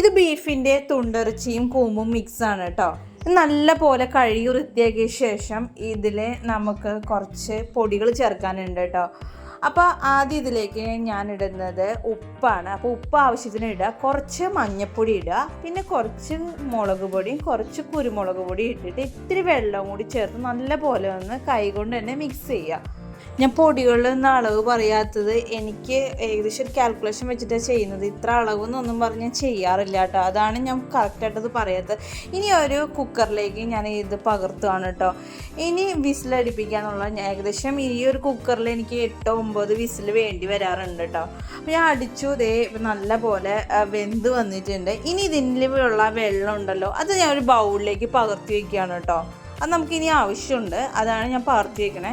ഇത് ബീഫിന്റെ തുണ്ടിറച്ചിയും കൂമ്പും മിക്സാണ് കേട്ടോ നല്ല പോലെ കഴുകി വൃത്തിയാക്കിയ ശേഷം ഇതിൽ നമുക്ക് കുറച്ച് പൊടികൾ ചേർക്കാനുണ്ട് കേട്ടോ അപ്പോൾ ആദ്യം ഇതിലേക്ക് ഞാൻ ഇടുന്നത് ഉപ്പാണ്. അപ്പോൾ ഉപ്പ് ആവശ്യത്തിന് ഇടുക. കുറച്ച് മഞ്ഞൾപ്പൊടി ഇടുക. പിന്നെ കുറച്ച് മുളക് പൊടിയും കുറച്ച് കുരുമുളക് പൊടി ഇട്ടിട്ട് ഇത്തിരി വെള്ളം കൂടി ചേർത്ത് നല്ല പോലെ ഒന്ന് കൈകൊണ്ട് തന്നെ മിക്സ് ചെയ്യുക. ഞാൻ പൊടികളിൽ നിന്ന് അളവ് പറയാത്തത്. എനിക്ക് ഏകദേശം ഒരു കാൽക്കുലേഷൻ വെച്ചിട്ടാണ് ചെയ്യുന്നത്. ഇത്ര അളവ് എന്നൊന്നും പറഞ്ഞ് ഞാൻ ചെയ്യാറില്ല കേട്ടോ. അതാണ് ഞാൻ കറക്റ്റായിട്ടത് പറയാത്തത്. ഇനി ഒരു കുക്കറിലേക്ക് ഞാൻ ഇത് പകർത്തുകയാണ് കേട്ടോ. ഇനി വിസിലടിപ്പിക്കാന്നുള്ള ഏകദേശം ഈ ഒരു കുക്കറിൽ എനിക്ക് എട്ടോ ഒമ്പത് വിസിൽ വേണ്ടി വരാറുണ്ട് കേട്ടോ. അപ്പോൾ ഞാൻ അടിച്ചു. ഇതേ നല്ല പോലെ വെന്ത് വന്നിട്ടുണ്ട്. ഇനി ഇതിലുള്ള വെള്ളം ഉണ്ടല്ലോ അത് ഞാൻ ഒരു ബൗളിലേക്ക് പകർത്തി വയ്ക്കുകയാണ് കേട്ടോ. അത് നമുക്കിനി ആവശ്യമുണ്ട്. അതാണ് ഞാൻ പകർത്തി വയ്ക്കണേ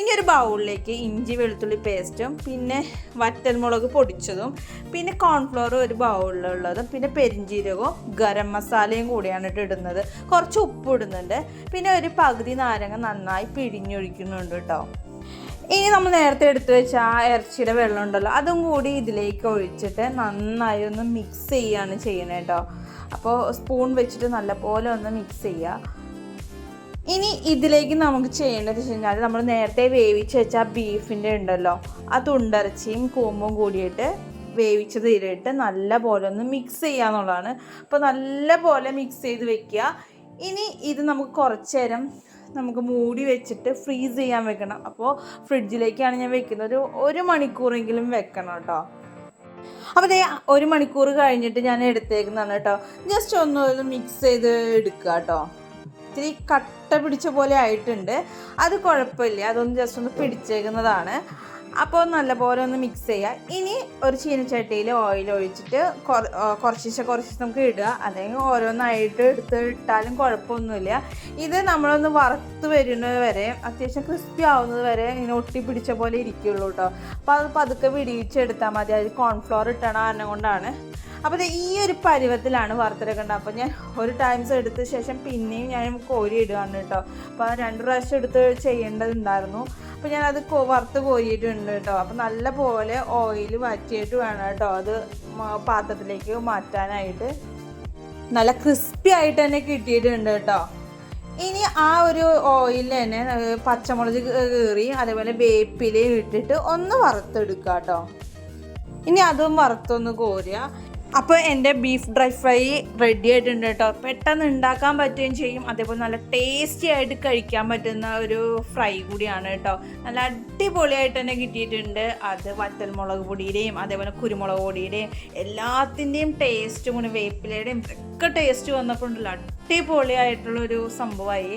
ഇനി ഒരു ബൗളിലേക്ക് ഇഞ്ചി വെളുത്തുള്ളി പേസ്റ്റും പിന്നെ വറ്റൽമുളക് പൊടിച്ചതും പിന്നെ കോൺഫ്ലോർ ഒരു ബൗളിലുള്ളതും പിന്നെ പെരിഞ്ജീരകവും ഗരം മസാലയും കൂടിയാണ് ഇട്ട് ഇടുന്നത്. കുറച്ച് ഉപ്പ് ഇടുന്നുണ്ട്. പിന്നെ ഒരു പകുതി നാരങ്ങ നന്നായി പിഴിഞ്ഞൊഴിക്കുന്നുണ്ട് കേട്ടോ. ഇനി നമ്മൾ നേരത്തെ എടുത്തു വെച്ച ആ ഇറച്ചിയുടെ വെള്ളം ഉണ്ടല്ലോ അതും കൂടി ഇതിലേക്ക് ഒഴിച്ചിട്ട് നന്നായി ഒന്ന് മിക്സ് ചെയ്യുകയാണ് ചെയ്യണേ കേട്ടോ. അപ്പോൾ സ്പൂൺ വെച്ചിട്ട് നല്ലപോലെ ഒന്ന് മിക്സ് ചെയ്യുക. ഇനി ഇതിലേക്ക് നമുക്ക് ചെയ്യേണ്ടത് വെച്ച് കഴിഞ്ഞാൽ നമ്മൾ നേരത്തെ വേവിച്ച് വെച്ച ബീഫിന്റെ ഉണ്ടല്ലോ ആ തുണ്ടരച്ചിയും കൂമ്പും കൂടിയിട്ട് വേവിച്ചത് ഇതിലിട്ട് നല്ല പോലെ ഒന്ന് മിക്സ് ചെയ്യുക എന്നുള്ളതാണ്. അപ്പോൾ നല്ല പോലെ മിക്സ് ചെയ്ത് വെക്കുക. ഇനി ഇത് നമുക്ക് കുറച്ച് നേരം നമുക്ക് മൂടി വെച്ചിട്ട് ഫ്രീസ് ചെയ്യാൻ വെക്കണം. അപ്പോൾ ഫ്രിഡ്ജിലേക്കാണ് ഞാൻ വെക്കുന്നത്. ഒരു ഒരു മണിക്കൂറെങ്കിലും വെക്കണം കേട്ടോ. അപ്പോൾ ദേ ഒരു മണിക്കൂർ കഴിഞ്ഞിട്ട് ഞാൻ എടുത്തേക്കുന്നതാണ് കേട്ടോ. ജസ്റ്റ് ഒന്ന് മിക്സ് ചെയ്ത് എടുക്കുക കേട്ടോ. ഇത്തിരി കട്ട പിടിച്ച പോലെ ആയിട്ടുണ്ട്. അത് കുഴപ്പമില്ല. അതൊന്ന് ജസ്റ്റ് ഒന്ന് പിടിച്ചേക്കുന്നതാണ്. അപ്പോൾ നല്ലപോലെ ഒന്ന് മിക്സ് ചെയ്യുക ഇനി ഒരു ചീനച്ചട്ടിയിൽ ഓയിൽ ഒഴിച്ചിട്ട് കുറച്ചിശ കുറച്ച് നമുക്ക് ഇടുക. അല്ലെങ്കിൽ ഓരോന്നായിട്ട് എടുത്ത് ഇട്ടാലും കുഴപ്പമൊന്നുമില്ല. ഇത് നമ്മളൊന്ന് വറുത്ത് വരുന്നത് വരെ അത്യാവശ്യം ക്രിസ്പി ആവുന്നത് വരെ ഇങ്ങനെ ഒട്ടി പിടിച്ച പോലെ ഇരിക്കുള്ളൂ കേട്ടോ അപ്പോൾ അത് പതുക്കെ വിടിയിച്ചെടുത്താൽ മതി. അതിൽ കോൺഫ്ലോർ ഇട്ടണ കാരണം കൊണ്ടാണ്. അപ്പോൾ ഈ ഒരു പരുവത്തിലാണ് വറുത്തെടുക്കേണ്ടത് അപ്പോൾ ഞാൻ ഒരു ടൈംസ് എടുത്ത ശേഷം പിന്നെയും ഞാൻ കോരി ഇടുകയാണ് കേട്ടോ. അപ്പോൾ രണ്ട് പ്രാവശ്യം എടുത്ത് ചെയ്യേണ്ടതുണ്ടായിരുന്നു. അപ്പോൾ ഞാൻ അത് വറുത്ത് കോരിയിട്ടുണ്ട് കേട്ടോ. അപ്പോൾ നല്ല പോലെ ഓയിൽ വറ്റിയിട്ട് വേണം കേട്ടോ. അത് പാത്രത്തിലേക്ക് മാറ്റാനായിട്ട്. നല്ല ക്രിസ്പി ആയിട്ട് തന്നെ കിട്ടിയിട്ടുണ്ട് കേട്ടോ. ഇനി ആ ഒരു ഓയിൽ തന്നെ പച്ചമുളക് കീറി അതേപോലെ വേപ്പിലയും ഇട്ടിട്ട് ഒന്ന് വറുത്തെടുക്കാം കേട്ടോ. ഇനി അതും വറുത്തൊന്ന് കോരുക. അപ്പോൾ എന്റെ ബീഫ് ഡ്രൈ ഫ്രൈ റെഡി ആയിട്ടുണ്ട് കേട്ടോ. പെട്ടെന്ന് ഉണ്ടാക്കാൻ പറ്റുകയും ചെയ്യും. അതേപോലെ നല്ല ടേസ്റ്റി ആയിട്ട് കഴിക്കാൻ പറ്റുന്ന ഒരു ഫ്രൈ കൂടിയാണ് കേട്ടോ. നല്ല അടിപൊളിയായിട്ട് തന്നെ കിട്ടിയിട്ടുണ്ട്. അത് വറ്റൽമുളക് പൊടിയുടെയും അതേപോലെ കുരുമുളക് പൊടിയുടെയും എല്ലാത്തിന്റെയും ടേസ്റ്റും കൂടി വേപ്പിലയുടെയും ഒക്കെ ടേസ്റ്റ് വന്നപ്പോൾ ഉണ്ടല്ലോ അടിപൊളിയായിട്ടുള്ളൊരു സംഭവമായി